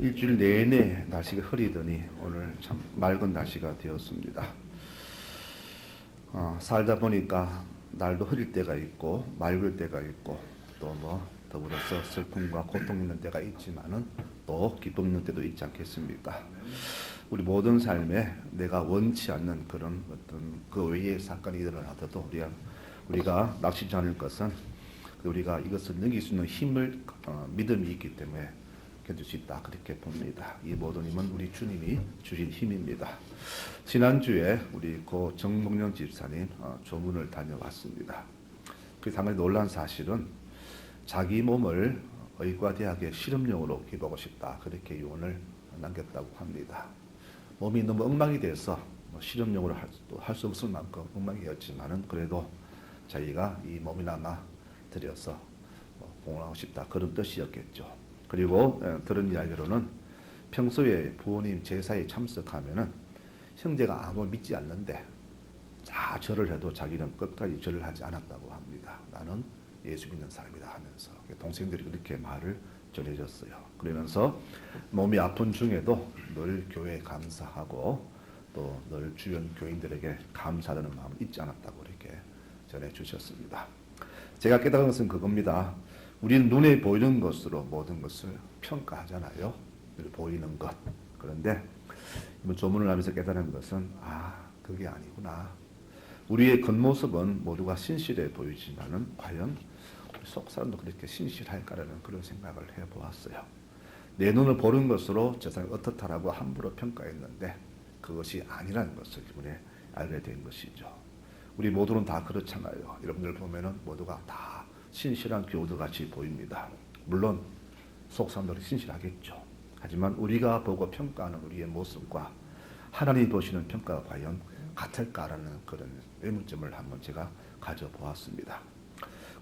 일주일 내내 날씨가 흐리더니 오늘 참 맑은 날씨가 되었습니다. 어, 살다 보니까 날도 흐릴 때가 있고 맑을 때가 있고 또 뭐 더불어서 슬픔과 고통 있는 때가 있지만은 또 기쁨 있는 때도 있지 않겠습니까? 우리 모든 삶에 내가 원치 않는 그런 어떤 그 외의 사건이 일어나도 우리가 우리가 낙심치 않을 것은 우리가 이것을 넘길 수 있는 힘을 어, 믿음이 있기 때문에 견딜 수 있다 그렇게 봅니다. 이 모든 힘은 우리 주님이 주신 힘입니다. 지난주에 우리 고 정목련 집사님 어, 조문을 다녀왔습니다. 그 상당히 놀란 사실은 자기 몸을 의과대학의 실험용으로 기보고 싶다 그렇게 유언을 남겼다고 합니다. 몸이 너무 엉망이 돼서 뭐 실험용으로 할 수 없을 만큼 엉망이었지만은 그래도 자기가 이 몸이나마 들여서 뭐 공헌하고 싶다 그런 뜻이었겠죠. 그리고 에, 들은 이야기로는 평소에 부모님 제사에 참석하면은 형제가 아무 믿지 않는데 다 절을 해도 자기는 끝까지 절을 하지 않았다고 합니다. 나는 예수 믿는 사람이다 하면서 동생들이 그렇게 말을 전해줬어요. 그러면서 몸이 아픈 중에도 늘 교회에 감사하고 또 늘 주변 교인들에게 감사하는 마음을 잊지 않았다고 이렇게 전해 주셨습니다. 제가 깨달은 것은 그겁니다. 우리는 눈에 보이는 것으로 모든 것을 평가하잖아요. 보이는 것. 그런데 이번 조문을 하면서 깨달은 것은 아 그게 아니구나. 우리의 겉모습은 모두가 신실해 보이지만은 과연 속 사람도 그렇게 신실할까라는 그런 생각을 해보았어요. 내 눈을 보는 것으로 저 사람이 어떻다라고 함부로 평가했는데 그것이 아니라는 것을 이번에 알게 된 것이죠. 우리 모두는 다 그렇잖아요. 여러분들 보면은 모두가 다 신실한 교우들 같이 보입니다. 물론 속 사람들이 신실하겠죠. 하지만 우리가 보고 평가하는 우리의 모습과 하나님 보시는 평가가 과연 같을까라는 그런 의문점을 한번 제가 가져보았습니다.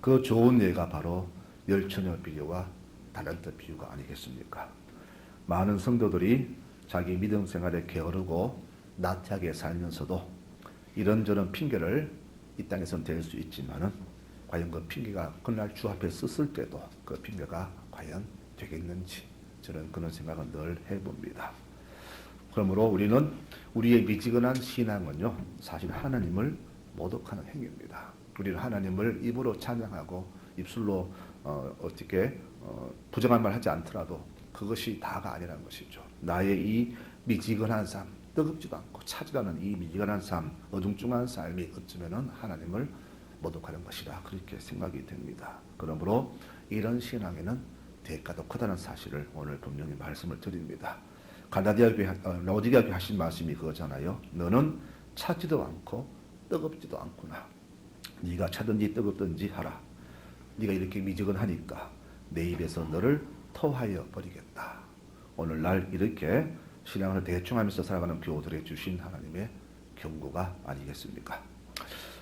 그 좋은 예가 바로 열처녀 비유와 달란트 비유가 아니겠습니까? 많은 성도들이 자기 믿음 생활에 게으르고 나태하게 살면서도 이런저런 핑계를 이 땅에서는 댈 수 있지만은 과연 그 핑계가 그날 주 앞에 썼을 때도 그 핑계가 과연 되겠는지 저는 그런 생각을 늘 해봅니다. 그러므로 우리는 우리의 미지근한 신앙은요 사실 하나님을 모독하는 행위입니다. 우리는 하나님을 입으로 찬양하고 입술로 어, 어떻게 어, 부정한 말 하지 않더라도 그것이 다가 아니라는 것이죠. 나의 이 미지근한 삶, 뜨겁지도 않고 차지라는 이 미지근한 삶, 어중중한 삶이 어쩌면은 하나님을 모독하는 것이라 그렇게 생각이 됩니다. 그러므로 이런 신앙에는 대가도 크다는 사실을 오늘 분명히 말씀을 드립니다. 갈라디아 교회, 어, 라오디게아 교회 하신 말씀이 그거잖아요. 너는 차지도 않고 뜨겁지도 않구나. 네가 차든지 뜨겁든지 하라. 네가 이렇게 미지근하니까 내 입에서 너를 토하여 버리겠다. 오늘날 이렇게 신앙을 대충하면서 살아가는 교우들에 주신 하나님의 경고가 아니겠습니까?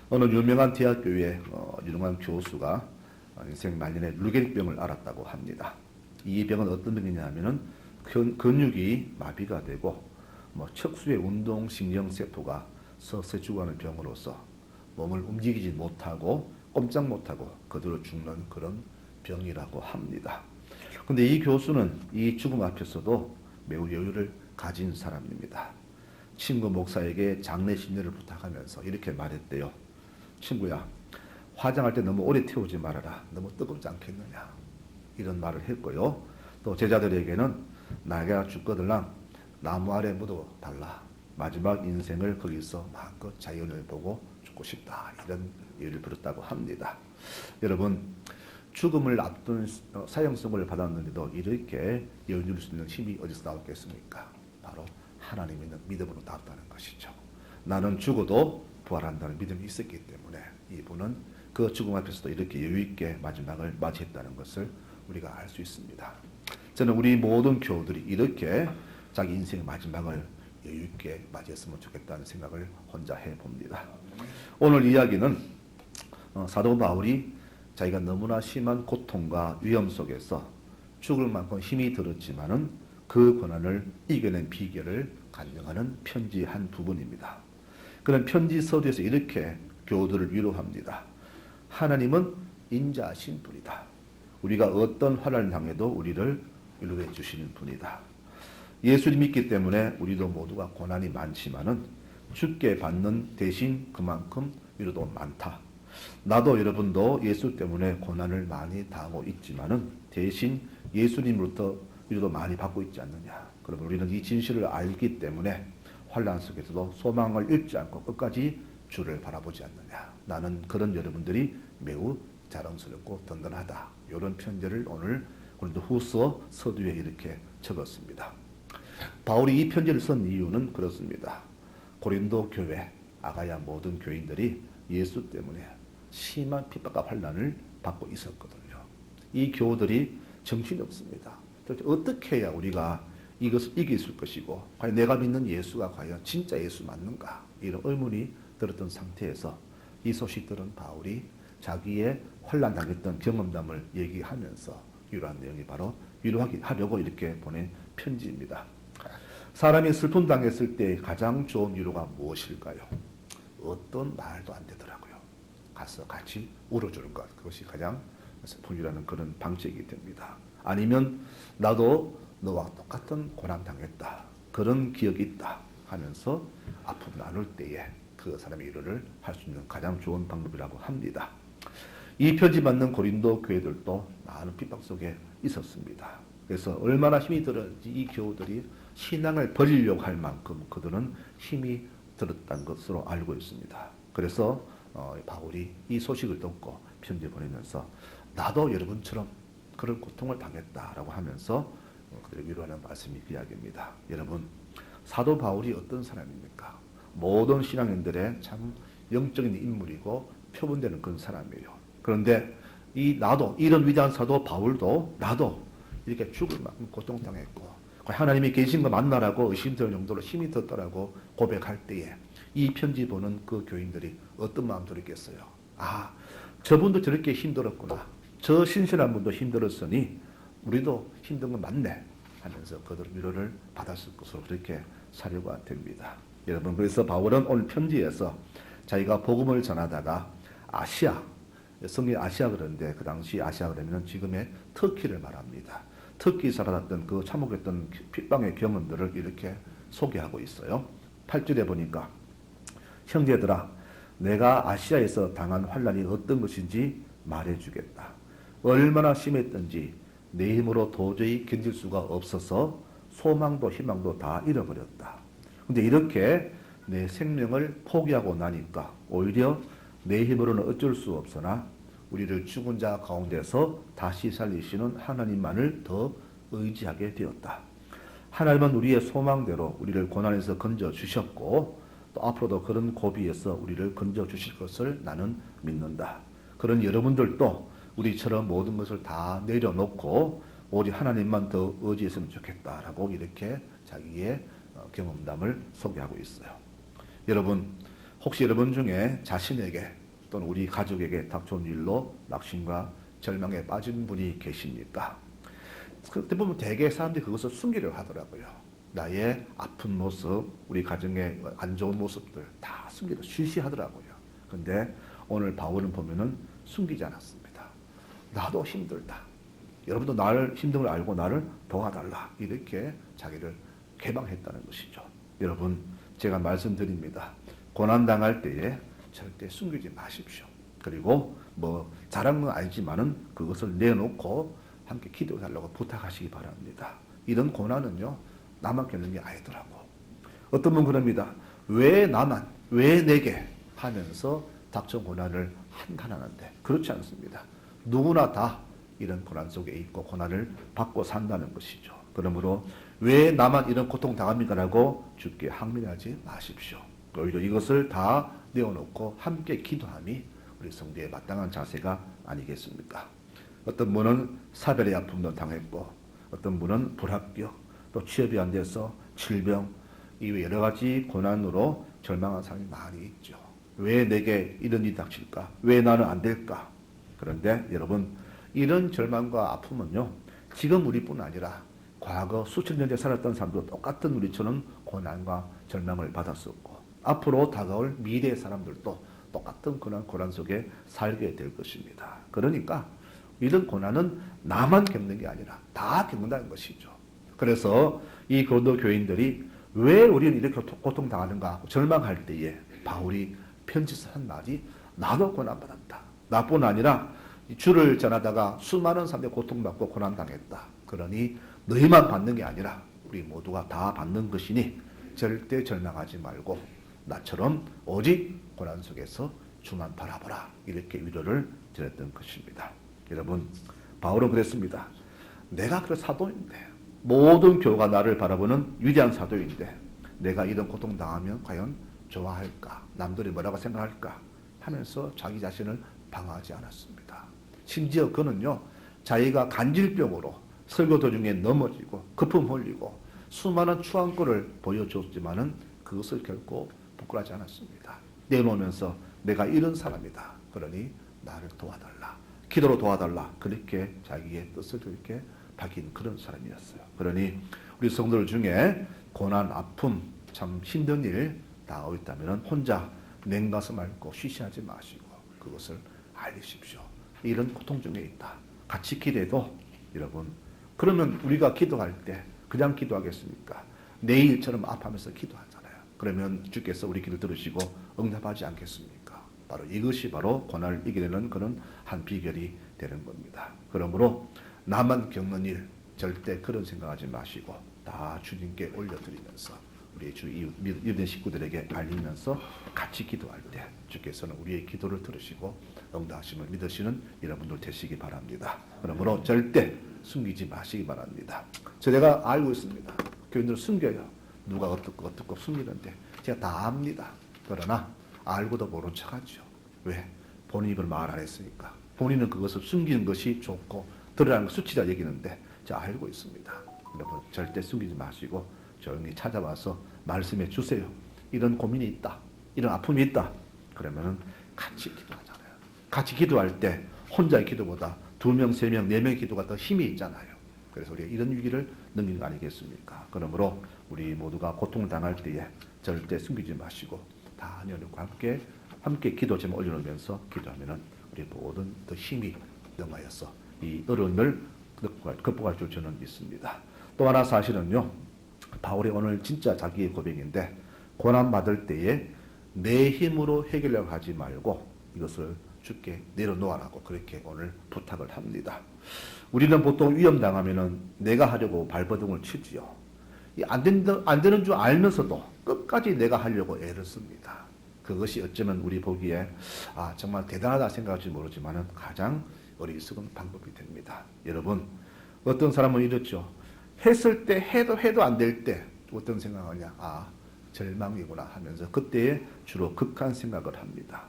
어느 유명한 대학교의 어, 유명한 교수가 인생 말년에 루게릭병을 앓았다고 합니다. 이 병은 어떤 병이냐면은 근, 근육이 마비가 되고 뭐 척수의 운동 신경 세포가 서서히 죽어가는 병으로서 몸을 움직이지 못하고 꼼짝 못하고 그대로 죽는 그런 병이라고 합니다. 근데 이 교수는 이 죽음 앞에서도 매우 여유를 가진 사람입니다. 친구 목사에게 장례 신뢰를 부탁하면서 이렇게 말했대요. 친구야, 화장할 때 너무 오래 태우지 말아라. 너무 뜨겁지 않겠느냐. 이런 말을 했고요. 또 제자들에게는 나가 죽거들랑 나무 아래 묻어 달라. 마지막 인생을 거기서 마음껏 자연을 보고 죽고 싶다. 이런 예를 들었다고 합니다. 여러분, 죽음을 앞둔 어, 사형성을 받았는데도 이렇게 여유를 수 있는 힘이 어디서 나왔겠습니까? 바로 하나님 있는 믿음으로 나왔다는 것이죠. 나는 죽어도 부활한다는 믿음이 있었기 때문에 이분은 그 죽음 앞에서도 이렇게 여유 있게 마지막을 맞이했다는 것을 우리가 알 수 있습니다. 저는 우리 모든 교우들이 이렇게 자기 인생의 마지막을 여유 있게 맞이했으면 좋겠다는 생각을 혼자 해 봅니다. 오늘 이야기는 어, 사도 바울이 자기가 너무나 심한 고통과 위험 속에서 죽을 만큼 힘이 들었지만은 그 고난을 이겨낸 비결을 간증하는 편지 한 부분입니다. 그런 편지 서두에서 이렇게 교우들을 위로합니다. 하나님은 인자하신 분이다. 우리가 어떤 환난을 당해도 우리를 위로해 주시는 분이다. 예수를 믿기 때문에 우리도 모두가 고난이 많지만은 죽게 받는 대신 그만큼 위로도 많다. 나도 여러분도 예수 때문에 고난을 많이 당하고 있지만은 대신 예수님으로부터 위로도 많이 받고 있지 않느냐. 그러면 우리는 이 진실을 알기 때문에 환란 속에서도 소망을 잃지 않고 끝까지 주를 바라보지 않느냐. 나는 그런 여러분들이 매우 자랑스럽고 든든하다. 이런 편지를 오늘 고린도 후서 서두에 이렇게 적었습니다. 바울이 이 편지를 쓴 이유는 그렇습니다. 고린도 교회, 아가야 모든 교인들이 예수 때문에 심한 핍박과 환란을 받고 있었거든요. 이 교우들이 정신이 없습니다. 도대체 어떻게 해야 우리가 이것을 이길 수 것이고 과연 내가 믿는 예수가 과연 진짜 예수 맞는가 이런 의문이 들었던 상태에서 이 소식 들은 바울이 자기의 환란 당했던 경험담을 얘기하면서 위로한 내용이 바로 위로하기 하려고 이렇게 보낸 편지입니다. 사람이 슬픔 당했을 때 가장 좋은 위로가 무엇일까요? 어떤 말도 안 되더라고요. 가서 같이 울어주는 것 그것이 가장 슬픔이라는 그런 방책이 됩니다. 아니면 나도 너와 똑같은 고난 당했다. 그런 기억이 있다 하면서 아픔 나눌 때에 그 사람의 위로를 할 수 있는 가장 좋은 방법이라고 합니다. 이 편지 받는 고린도 교회들도 많은 핍박 속에 있었습니다. 그래서 얼마나 힘이 들었는지 이 교우들이 신앙을 버리려고 할 만큼 그들은 힘이 들었다는 것으로 알고 있습니다. 그래서 어, 바울이 이 소식을 듣고 편지 보내면서 나도 여러분처럼 그런 고통을 당했다라고 하면서 어, 그들을 위로하는 말씀이 그 이야기입니다. 여러분 사도 바울이 어떤 사람입니까? 모든 신앙인들의 참 영적인 인물이고 표본되는 그런 사람이에요. 그런데 이 나도 이런 위대한 사도 바울도 나도 이렇게 죽을 만큼 고통당했고 하나님이 계신 거 맞나라고 의심될 정도로 힘이 떴더라고 고백할 때에 이 편지 보는 그 교인들이 어떤 마음 들었겠어요? 아, 저분도 저렇게 힘들었구나. 저 신실한 분도 힘들었으니 우리도 힘든 건 맞네 하면서 그들 위로를 받았을 것으로 그렇게 사료가 됩니다. 여러분 그래서 바울은 오늘 편지에서 자기가 복음을 전하다가 아시아 성이 아시아 그런데 그 당시 아시아 그러면 지금의 터키를 말합니다. 터키 살아났던 그 참혹했던 핍박의 경험들을 이렇게 소개하고 있어요. 8절에 보니까 형제들아 내가 아시아에서 당한 환란이 어떤 것인지 말해주겠다. 얼마나 심했던지 내 힘으로 도저히 견딜 수가 없어서 소망도 희망도 다 잃어버렸다. 근데 이렇게 내 생명을 포기하고 나니까 오히려 내 힘으로는 어쩔 수 없으나 우리를 죽은 자 가운데서 다시 살리시는 하나님만을 더 의지하게 되었다. 하나님은 우리의 소망대로 우리를 고난에서 건져 주셨고 또 앞으로도 그런 고비에서 우리를 건져 주실 것을 나는 믿는다. 그런 여러분들도 우리처럼 모든 것을 다 내려놓고 오직 하나님만 더 의지했으면 좋겠다라고 이렇게 자기의 어, 경험담을 소개하고 있어요. 여러분 혹시 여러분 중에 자신에게 또는 우리 가족에게 닥쳐온 일로 낙심과 절망에 빠진 분이 계십니까? 그때 보면 대개 사람들이 그것을 숨기려 하더라고요. 나의 아픈 모습, 우리 가정의 안 좋은 모습들 다 숨기려 쉬쉬하더라고요. 근데 오늘 바울은 보면은 숨기지 않았습니다. 나도 힘들다. 여러분도 나를 걸 알고 나를 도와달라. 이렇게 자기를 개방했다는 것이죠. 여러분, 제가 말씀드립니다. 고난당할 때에 절대 숨기지 마십시오. 그리고 뭐 잘한 건 아니지만은 그것을 내놓고 함께 기도해 달라고 부탁하시기 바랍니다. 이런 고난은요, 나만 겪는 게 아니더라고. 어떤 분 그럽니다. 왜 나만, 왜 내게 하면서 닥쳐 고난을 한탄하는데 그렇지 않습니다. 누구나 다 이런 고난 속에 있고 고난을 받고 산다는 것이죠. 그러므로 왜 나만 이런 고통 당합니까라고 죽게 항민하지 마십시오. 오히려 이것을 다 내어놓고 함께 기도함이 우리 성도의 마땅한 자세가 아니겠습니까? 어떤 분은 사별의 아픔도 당했고 어떤 분은 불합격 또 취업이 안 돼서 질병 이외 여러 가지 고난으로 절망한 사람이 많이 있죠. 왜 내게 이런 일이 닥칠까? 왜 나는 안 될까? 그런데 여러분 이런 절망과 아픔은요 지금 우리뿐 아니라 과거 수천 년째 살았던 사람도 똑같은 우리처럼 고난과 절망을 받았었고 앞으로 다가올 미래의 사람들도 똑같은 그런 고난 속에 살게 될 것입니다. 그러니까 이런 고난은 나만 겪는 게 아니라 다 겪는다는 것이죠. 그래서 이 고도 교인들이 왜 우리는 이렇게 고통 당하는가 절망할 때에 바울이 편지서 한 말이 나도 고난받았다. 나뿐 아니라 주를 전하다가 수많은 사람들이 고통받고 고난당했다. 그러니 너희만 받는 게 아니라 우리 모두가 다 받는 것이니 절대 절망하지 말고 나처럼 오직 고난 속에서 주만 바라보라. 이렇게 위로를 드렸던 것입니다. 여러분, 바울은 그랬습니다. 내가 그 사도인데 모든 교가 나를 바라보는 위대한 사도인데 내가 이런 고통 당하면 과연 좋아할까? 남들이 뭐라고 생각할까? 하면서 자기 자신을 방어하지 않았습니다. 심지어 그는요, 자기가 간질병으로 설교 도중에 넘어지고 거품 흘리고 수많은 추한거를 보여줬지만은 그것을 결코 부끄러워하지 않았습니다. 내놓으면서 내가 이런 사람이다. 그러니 나를 도와달라. 기도로 도와달라. 그렇게 자기의 뜻을 그렇게 밝힌 그런 사람이었어요. 그러니 우리 성도들 중에 고난, 아픔, 참 힘든 일 당하고 있다면 혼자 냉가슴 앓고 쉬쉬하지 마시고 그것을 알리십시오. 이런 고통 중에 있다. 같이 기도해도 여러분 그러면 우리가 기도할 때 그냥 기도하겠습니까? 내일처럼 아파하면서 기도하잖아요. 그러면 주께서 우리 기도 들으시고 응답하지 않겠습니까? 바로 이것이 바로 고난을 이겨내는 그런 한 비결이 되는 겁니다. 그러므로 나만 겪는 일 절대 그런 생각하지 마시고 다 주님께 올려드리면서 우리 주 믿는 식구들에게 알리면서 같이 기도할 때 주께서는 우리의 기도를 들으시고 응답하심을 믿으시는 여러분들 되시기 바랍니다. 그러므로 절대 숨기지 마시기 바랍니다. 제가 알고 있습니다. 교인들 숨겨요. 누가 어떻고 어떻고 숨기는데 제가 다 압니다. 그러나 알고도 모른 척하죠. 왜? 본인 입을 말 안 했으니까. 본인은 그것을 숨기는 것이 좋고 드러나는 수치다 얘기는데 제가 알고 있습니다. 여러분 절대 숨기지 마시고 조용히 찾아와서 말씀해 주세요. 이런 고민이 있다. 이런 아픔이 있다. 그러면은 같이 기도하잖아요. 같이 기도할 때 혼자의 기도보다 두 명, 세 명, 네 명의 기도가 더 힘이 있잖아요. 그래서 우리가 이런 위기를 넘기는 거 아니겠습니까? 그러므로 우리 모두가 고통을 당할 때에 절대 숨기지 마시고 다 연합과 함께 함께 기도 제목 올려놓으면서 기도하면은 우리 모든 더 힘이 넘어여서 이 어려움을 극복할, 극복할 줄 저는 믿습니다. 또 하나 사실은요, 바울이 오늘 진짜 자기의 고백인데 고난 받을 때에 내 힘으로 해결하려고 하지 말고 이것을 주께 내려놓으라고 그렇게 오늘 부탁을 합니다. 우리는 보통 위험 당하면은 내가 하려고 발버둥을 치지요. 이안 된다 안 되는 줄 알면서도 끝까지 내가 하려고 애를 씁니다. 그것이 어쩌면 우리 보기에 아 정말 대단하다 생각할지 모르지만은 가장 어리석은 방법이 됩니다. 여러분 어떤 사람은 이렇죠. 했을 때 해도 해도 안 될 때 어떤 생각하냐 아 절망이구나 하면서 그때에 주로 극한 생각을 합니다.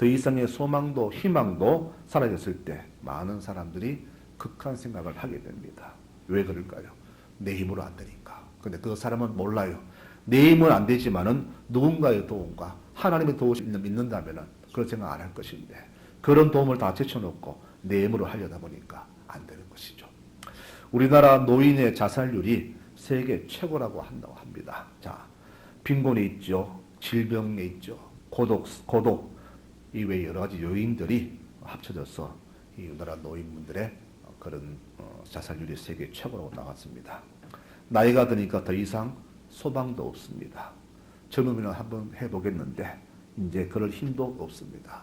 더 이상의 소망도 희망도 사라졌을 때 많은 사람들이 극한 생각을 하게 됩니다. 왜 그럴까요? 내 힘으로 안 되니까. 근데 그 사람은 몰라요. 내 힘은 안 되지만은 누군가의 도움과 하나님의 도움을 믿는다면은 그런 생각 안 할 것인데 그런 도움을 다 제쳐놓고 내 힘으로 하려다 보니까 안 되는 것이죠. 우리나라 노인의 자살률이 세계 최고라고 한다고 합니다. 자, 빈곤에 있죠. 질병에 있죠. 고독, 고독, 이 외 여러 가지 요인들이 합쳐져서 이 우리나라 노인분들의 그런 어, 자살률이 세계 최고로 나왔습니다. 나이가 드니까 더 이상 소망도 없습니다. 젊으면 한번 해보겠는데 이제 그럴 힘도 없습니다.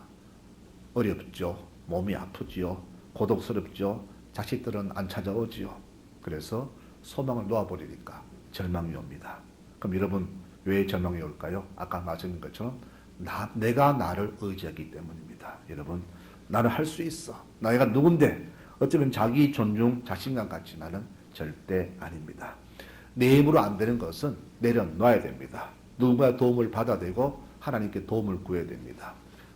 어렵죠. 몸이 아프지요. 고독스럽죠. 자식들은 안 찾아오지요. 그래서 소망을 놓아버리니까 절망이 옵니다. 그럼 여러분 왜 절망이 올까요? 아까 말씀드린 것처럼 나, 내가 나를 의지하기 때문입니다. 여러분 나는 할 수 있어. 나이가 누군데 어쩌면 자기 존중, 자신감 같지만은 절대 아닙니다. 내 힘으로 안 되는 것은 내려놔야 됩니다. 누군가 도움을 받아들고 하나님께 도움을 구해야 됩니다.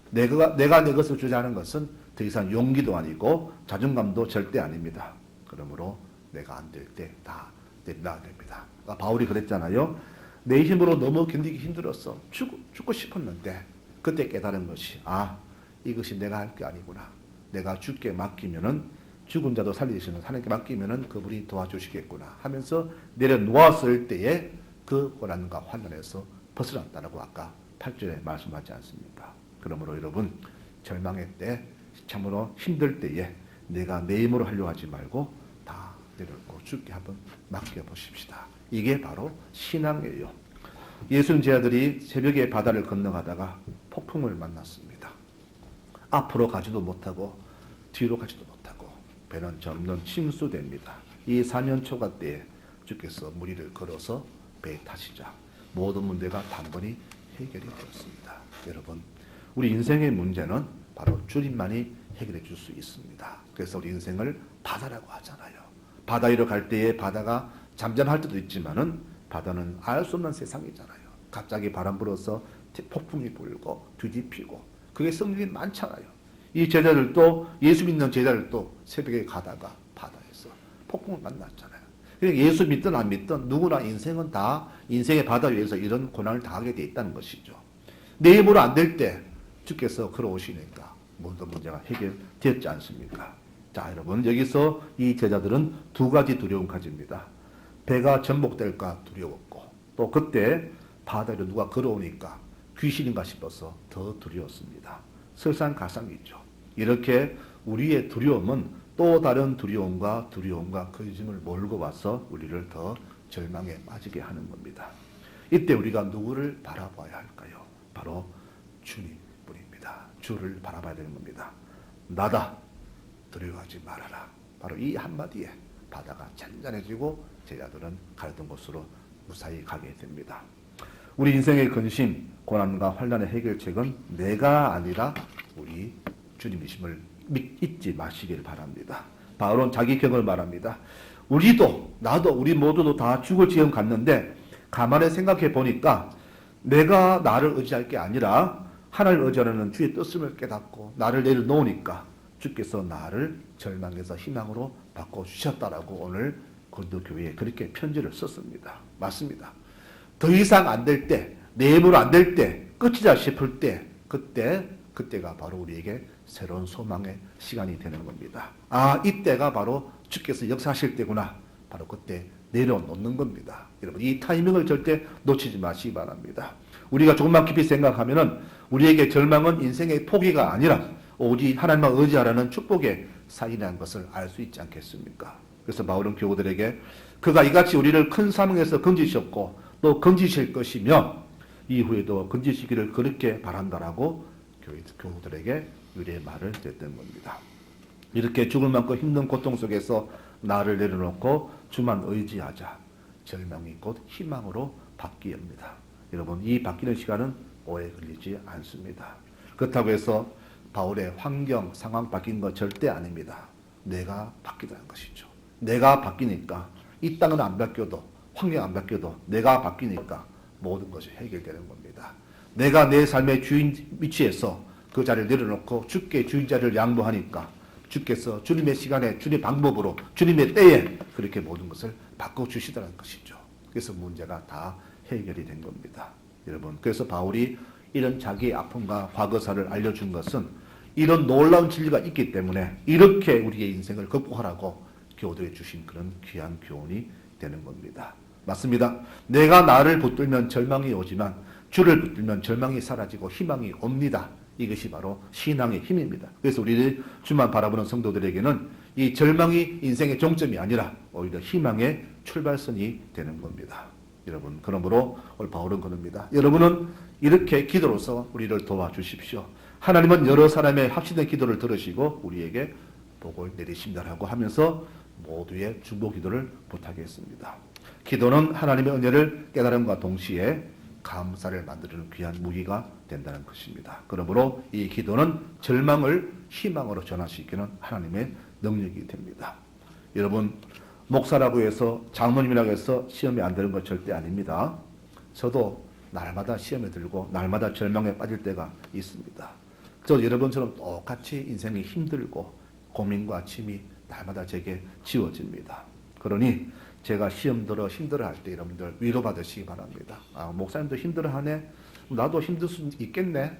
내가, 내가 내 것을 주자는 것은 더 이상 용기도 아니고 자존감도 절대 아닙니다. 그러므로 내가 안 될 때 다 내려놔야 됩니다. 바울이 그랬잖아요. 내 힘으로 너무 견디기 힘들었어. 죽고, 죽고 싶었는데 그때 깨달은 것이 아 이것이 내가 할 게 아니구나. 내가 죽게 맡기면은 죽은 자도 살리시는 하나님께 맡기면은 그분이 도와주시겠구나 하면서 내려놓았을 때에 그 고난과 환난에서 벗어났다라고 아까 8절에 말씀하지 않습니까? 그러므로 여러분 절망의 때 참으로 힘들 때에 내가 내 힘으로 하려고 하지 말고 다 내려놓고 주께 한번 맡겨보십시다. 이게 바로 신앙이에요. 예수님 제자들이 새벽에 바다를 건너가다가 폭풍을 만났습니다. 앞으로 가지도 못하고 뒤로 가지도 못하고 배는 점점 침수됩니다. 이 4년 초가 때에 주께서 무리를 걸어서 배에 타시자 모든 문제가 단번에 해결이 되었습니다. 여러분, 우리 인생의 문제는 바로 주님만이 해결해 줄 수 있습니다. 그래서 우리 인생을 바다라고 하잖아요. 바다 위로 갈 때에 바다가 잠잠할 때도 있지만은 바다는 알 수 없는 세상이잖아요. 갑자기 바람 불어서 폭풍이 불고 뒤집히고 그게 성질이 많잖아요. 이 제자들도 예수 믿는 제자들도 새벽에 가다가 바다에서 폭풍을 만났잖아요. 그러니까 예수 믿든 안 믿든 누구나 인생은 다 인생의 바다 위에서 이런 고난을 당하게 돼 있다는 것이죠. 내 힘으로 안 될 때 주께서 걸어오시니까 모든 문제가 해결되었지 않습니까? 자, 여러분 여기서 이 제자들은 두 가지 두려움 가집니다. 배가 전복될까 두려웠고 또 그때 바다로 누가 걸어오니까 귀신인가 싶어서 더 두려웠습니다. 설상가상이죠. 이렇게 우리의 두려움은 또 다른 두려움과 두려움과 근심을 몰고 와서 우리를 더 절망에 빠지게 하는 겁니다. 이때 우리가 누구를 바라봐야 할까요? 바로 주님뿐입니다. 주를 바라봐야 되는 겁니다. 나다 두려워하지 말아라. 바로 이 한마디에 바다가 잔잔해지고 제자들은 가려던 곳으로 무사히 가게 됩니다. 우리 인생의 근심, 고난과 환란의 해결책은 내가 아니라 우리 주님이심을 믿, 잊지 마시길 바랍니다. 바울은 자기 경험을 말합니다. 우리도 나도 우리 모두도 다 죽을 지경 갔는데 가만히 생각해 보니까 내가 나를 의지할 게 아니라 하나님을 의지하는 주의 뜻을 깨닫고 나를 내려놓으니까 주께서 나를 절망에서 희망으로 바꿔 주셨다라고 오늘 고린도 교회에 그렇게 편지를 썼습니다. 맞습니다. 더 이상 안 될 때, 내 힘으로 안 될 때, 끝이자 싶을 때, 그때, 그때가 바로 우리에게 새로운 소망의 시간이 되는 겁니다. 아, 이때가 바로 주께서 역사하실 때구나. 바로 그때 내려놓는 겁니다. 여러분, 이 타이밍을 절대 놓치지 마시기 바랍니다. 우리가 조금만 깊이 생각하면은 우리에게 절망은 인생의 포기가 아니라 오직 하나님만 의지하라는 축복의 사인이라는 것을 알 수 있지 않겠습니까? 그래서 바울은 교우들에게 그가 이같이 우리를 큰 사명에서 건지셨고 또 건지실 것이며 이후에도 건지시기를 그렇게 바란다라고 교우들에게 의뢰의 말을 드렸던 겁니다. 이렇게 죽을 만큼 힘든 고통 속에서 나를 내려놓고 주만 의지하자. 절망이 곧 희망으로 바뀌옵니다. 여러분 이 바뀌는 시간은 오래 걸리지 않습니다. 그렇다고 해서 바울의 환경 상황 바뀐 거 절대 아닙니다. 내가 바뀌다는 것이죠. 내가 바뀌니까 이 땅은 안 바뀌어도 환경 안 바뀌어도 내가 바뀌니까 모든 것이 해결되는 겁니다. 내가 내 삶의 주인 위치에서 그 자리를 내려놓고 주께 주인 자리를 양보하니까 주께서 주님의 시간에 주님의 방법으로 주님의 때에 그렇게 모든 것을 바꿔 주시더라는 것이죠. 그래서 문제가 다 해결이 된 겁니다. 여러분 그래서 바울이 이런 자기의 아픔과 과거사를 알려준 것은 이런 놀라운 진리가 있기 때문에 이렇게 우리의 인생을 극복하라고 교도해 주신 그런 귀한 교훈이 되는 겁니다. 맞습니다. 내가 나를 붙들면 절망이 오지만 주를 붙들면 절망이 사라지고 희망이 옵니다. 이것이 바로 신앙의 힘입니다. 그래서 우리 주만 바라보는 성도들에게는 이 절망이 인생의 종점이 아니라 오히려 희망의 출발선이 되는 겁니다. 여러분, 그러므로 오늘 바울은 그럽니다. 여러분은 이렇게 기도로서 우리를 도와주십시오. 하나님은 여러 사람의 합치된 기도를 들으시고 우리에게 복을 내리신다라고 하면서 모두의 중보 기도를 부탁했습니다. 기도는 하나님의 은혜를 깨달음과 동시에 감사를 만드는 귀한 무기가 된다는 것입니다. 그러므로 이 기도는 절망을 희망으로 전환시키는 하나님의 능력이 됩니다. 여러분 목사라고 해서 장모님이라고 해서 시험에 안 드는 것 절대 아닙니다. 저도 날마다 시험에 들고 날마다 절망에 빠질 때가 있습니다. 저 여러분처럼 똑같이 인생이 힘들고 고민과 짐이 날마다 제게 지워집니다. 그러니 제가 시험 들어 힘들어 할 때 여러분들 위로받으시기 바랍니다. 아, 목사님도 힘들어 하네? 나도 힘들 수 있겠네?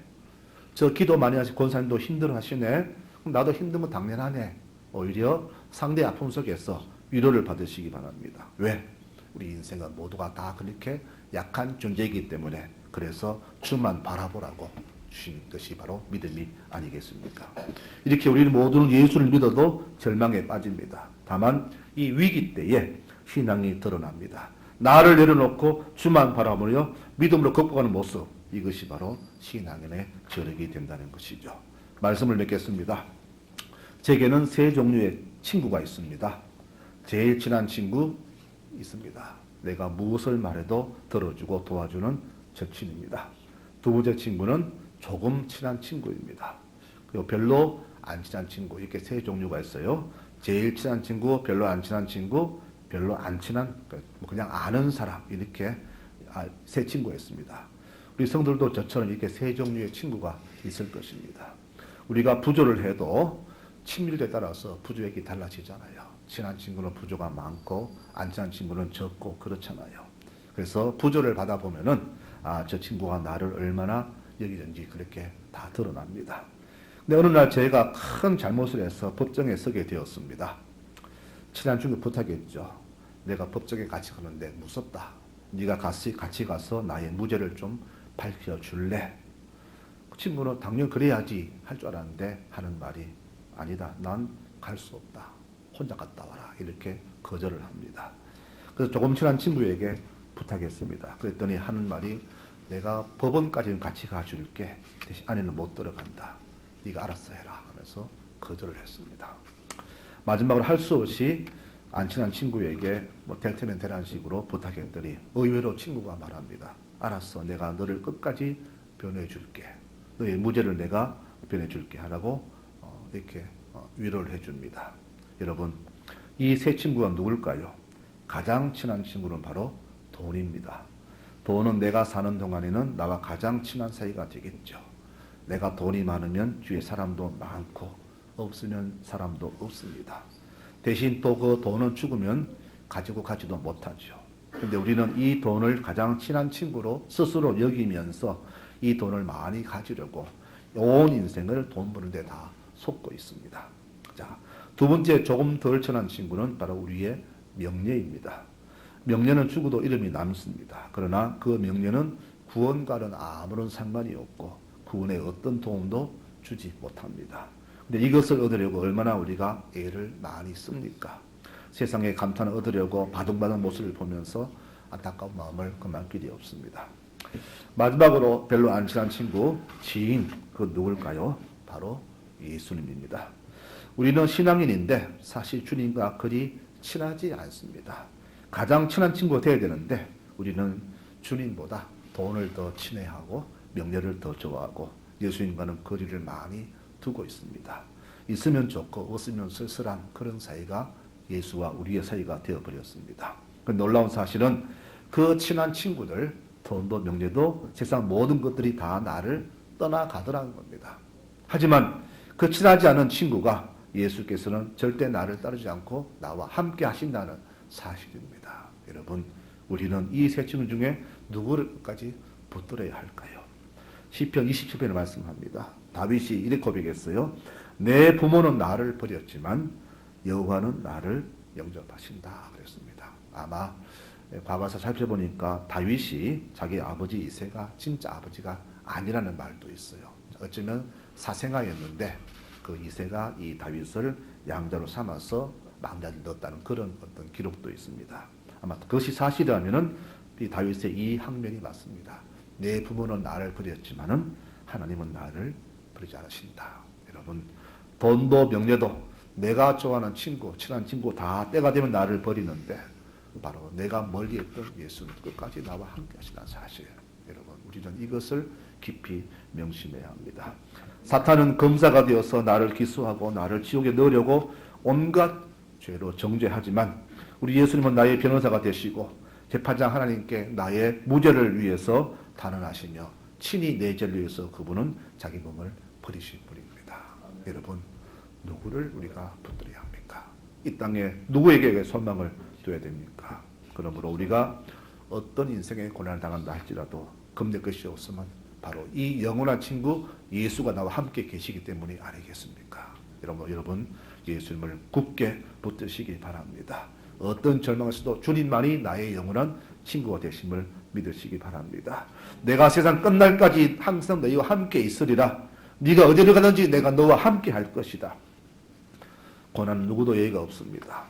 저 기도 많이 하신 권사님도 힘들어 하시네? 나도 힘들면 당연하네. 오히려 상대 아픔 속에서 위로를 받으시기 바랍니다. 왜? 우리 인생은 모두가 다 그렇게 약한 존재이기 때문에 그래서 주만 바라보라고 주신 것이 바로 믿음이 아니겠습니까? 이렇게 우리는 모두는 예수를 믿어도 절망에 빠집니다. 다만 이 위기 때에 신앙이 드러납니다. 나를 내려놓고 주만 바라보며 믿음으로 극복하는 모습 이것이 바로 신앙인의 저력이 된다는 것이죠. 말씀을 맺겠습니다. 제게는 세 종류의 친구가 있습니다. 제일 친한 친구 있습니다. 내가 무엇을 말해도 들어주고 도와주는 절친입니다. 두 번째 친구는 조금 친한 친구입니다. 그리고 별로 안 친한 친구 이렇게 세 종류가 있어요. 제일 친한 친구, 별로 안 친한 친구, 별로 안 친한 뭐 그냥 아는 사람 이렇게 아, 세 친구가 있습니다. 우리 성들도 저처럼 이렇게 세 종류의 친구가 있을 것입니다. 우리가 부조를 해도 친밀도에 따라서 부조액이 달라지잖아요. 친한 친구는 부조가 많고 안 친한 친구는 적고 그렇잖아요. 그래서 부조를 받아 보면은 아, 저 친구가 나를 얼마나 여기는지 그렇게 다 드러납니다. 근데 어느 날 제가 큰 잘못을 해서 법정에 서게 되었습니다. 친한 친구 부탁했죠. 내가 법정에 같이 가는데 무섭다. 네가 같이 같이 가서 나의 무죄를 좀 밝혀 줄래? 그 친구는 당연 그래야지 할 줄 알았는데 하는 말이 아니다. 난 갈 수 없다. 혼자 갔다 와라. 이렇게 거절을 합니다. 그래서 조금 친한 친구에게 부탁했습니다. 그랬더니 하는 말이 내가 법원까지는 같이 가줄게. 대신 안에는 못 들어간다. 네가 알아서 해라 하면서 거절을 했습니다. 마지막으로 할 수 없이 안 친한 친구에게 뭐 될 테면 되라는 식으로 부탁했더니 의외로 친구가 말합니다. 알았어. 내가 너를 끝까지 변호해 줄게. 너의 무죄를 내가 변해 줄게 하라고 어, 이렇게 어, 위로를 해 줍니다. 여러분, 이 세 친구가 누굴까요? 가장 친한 친구는 바로 돈입니다. 돈은 내가 사는 동안에는 나와 가장 친한 사이가 되겠죠. 내가 돈이 많으면 주위에 사람도 많고 없으면 사람도 없습니다. 대신 또 그 돈은 죽으면 가지고 가지도 못하죠. 근데 우리는 이 돈을 가장 친한 친구로 스스로 여기면서 이 돈을 많이 가지려고 온 인생을 돈 버는 데 다 쏟고 있습니다. 자, 두 번째 조금 덜 친한 친구는 바로 우리의 명예입니다. 명예는 죽어도 이름이 남습니다. 그러나 그 명예는 구원과는 아무런 상관이 없고 구원에 어떤 도움도 주지 못합니다. 근데 이것을 얻으려고 얼마나 우리가 애를 많이 씁니까? 세상에 감탄을 얻으려고 바둥바둥 모습을 보면서 안타까운 마음을 금할 길이 없습니다. 마지막으로 별로 안 친한 친구, 지인, 그 누굴까요? 바로 예수님입니다. 우리는 신앙인인데 사실 주님과 그리 친하지 않습니다. 가장 친한 친구가 되어야 되는데 우리는 주님보다 돈을 더 친애하고 명예를 더 좋아하고 예수님과는 거리를 많이 두고 있습니다. 있으면 좋고 없으면 쓸쓸한 그런 사이가 예수와 우리의 사이가 되어버렸습니다. 그 놀라운 사실은 그 친한 친구들, 돈도 명예도 세상 모든 것들이 다 나를 떠나가더라는 겁니다. 하지만 그 친하지 않은 친구가 예수께서는 절대 나를 따르지 않고 나와 함께 하신다는 사실입니다. 여러분, 우리는 이 세 친구 중에 누구를까지 붙들어야 할까요? 시편 27편에 말씀합니다. 다윗이 이렇게 고백했어요. 내 부모는 나를 버렸지만 여호와는 나를 영접하신다 그랬습니다. 아마 과거사 살펴보니까 다윗이 자기 아버지 이세가 진짜 아버지가 아니라는 말도 있어요. 어쩌면 사생아였는데 그 이세가 이 다윗을 양자로 삼아서 망자를 넣었다는 그런 어떤 기록도 있습니다. 아마 그것이 사실이라면은 이 다윗의 이 항면이 맞습니다. 내 부모는 나를 버렸지만은 하나님은 나를 버리지 않으신다. 여러분 돈도 명예도 내가 좋아하는 친구, 친한 친구 다 때가 되면 나를 버리는데 바로 내가 멀리 했던 예수는 끝까지 나와 함께 하시다는 사실. 여러분 우리는 이것을 깊이 명심해야 합니다. 사탄은 검사가 되어서 나를 기수하고 나를 지옥에 넣으려고 온갖 죄로 정죄하지만 우리 예수님은 나의 변호사가 되시고 재판장 하나님께 나의 무죄를 위해서 단언하시며 친히 내 죄를 위해서 그분은 자기 몸을 버리신 분입니다. 여러분 누구를 우리가 붙들어야 합니까? 이 땅에 누구에게 소망을 둬야 됩니까? 그러므로 우리가 어떤 인생의 고난을 당한다 할지라도 겁낼 것이 없으면 바로 이 영원한 친구 예수가 나와 함께 계시기 때문이 아니겠습니까? 여러분, 여러분 예수님을 굳게 붙드시기 바랍니다. 어떤 절망에서도 주님만이 나의 영원한 친구가 되심을 믿으시기 바랍니다. 내가 세상 끝날까지 항상 너희와 함께 있으리라. 네가 어디를 가든지 내가 너와 함께 할 것이다. 고난은 누구도 예의가 없습니다.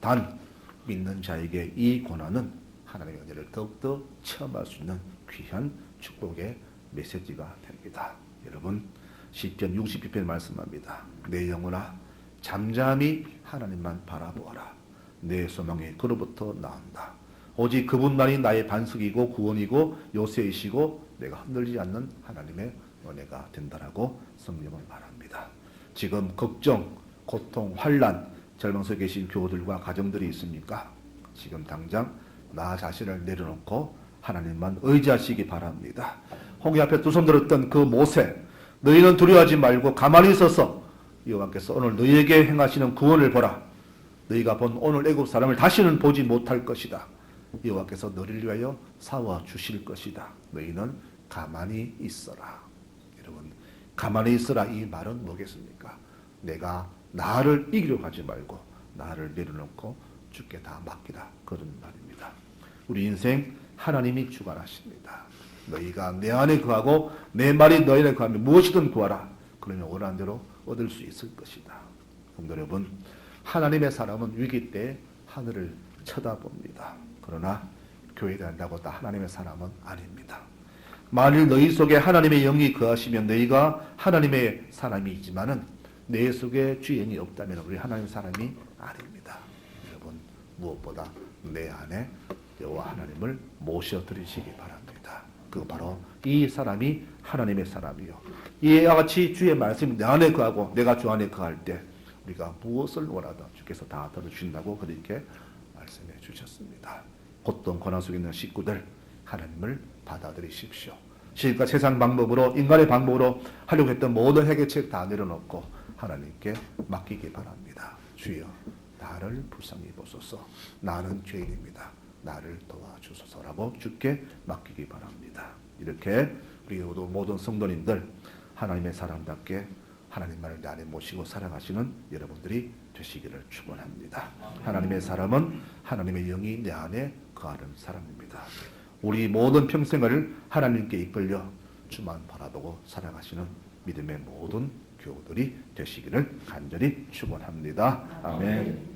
단 믿는 자에게 이 고난은 하나님의 은혜를 더욱더 체험할 수 있는 귀한 축복의 메시지가 됩니다. 여러분 시편 62편 말씀합니다. 내 영혼아 잠잠히 하나님만 바라보아라. 내 소망이 그로부터 나온다. 오직 그분만이 나의 반석이고 구원이고 요새이시고 내가 흔들리지 않는 하나님의 은혜가 된다라고 성경은 말합니다. 지금 걱정, 고통, 환란, 절망 속에 계신 교우들과 가정들이 있습니까? 지금 당장 나 자신을 내려놓고 하나님만 의지하시기 바랍니다. 홍해 앞에 두 손 들었던 그 모세, 너희는 두려워하지 말고 가만히 있어서 여호와께서 오늘 너희에게 행하시는 구원을 보라. 너희가 본 오늘 애굽 사람을 다시는 보지 못할 것이다. 여호와께서 너를 위하여 사와 주실 것이다. 너희는 가만히 있어라. 여러분, 가만히 있어라 이 말은 뭐겠습니까? 내가 나를 이기려고 하지 말고 나를 내려놓고 주께 다 맡기라 그런 말입니다. 우리 인생 하나님이 주관하십니다. 너희가 내 안에 거하고 내 말이 너희 안에 거하면 무엇이든 구하라. 그러면 원하는 대로 얻을 수 있을 것이다. 성도 여러분, 하나님의 사람은 위기 때 하늘을 쳐다봅니다. 그러나 교회에 한다고 다 하나님의 사람은 아닙니다. 만일 너희 속에 하나님의 영이 거하시면 너희가 하나님의 사람이지만은 내 속에 주인이 없다면 우리 하나님의 사람이 아닙니다. 여러분 무엇보다 내 안에 여호와 하나님을 모셔 드리시기 바랍니다. 그 바로 이 사람이 하나님의 사람이요. 이와 같이 주의 말씀이 내 안에 거하고 내가 주 안에 거할 때 우리가 무엇을 원하든 주께서 다 들어주신다고 그렇게 말씀해 주셨습니다. 고통 고난 속에 있는 식구들 하나님을 받아들이십시오. 지금까지 세상 방법으로 인간의 방법으로 하려고 했던 모든 해결책 다 내려놓고 하나님께 맡기기 바랍니다. 주여 나를 불쌍히 보소서 나는 죄인입니다. 나를 도와주소서라고 주께 맡기기 바랍니다. 이렇게 우리 모든 성도님들 하나님의 사람답게 하나님만을 내 안에 모시고 살아가시는 여러분들이 되시기를 축원합니다. 하나님의 사람은 하나님의 영이 내 안에 거하는 사람입니다. 우리 모든 평생을 하나님께 이끌려 주만 바라보고 살아가시는 믿음의 모든 교우들이 되시기를 간절히 축원합니다. 아멘.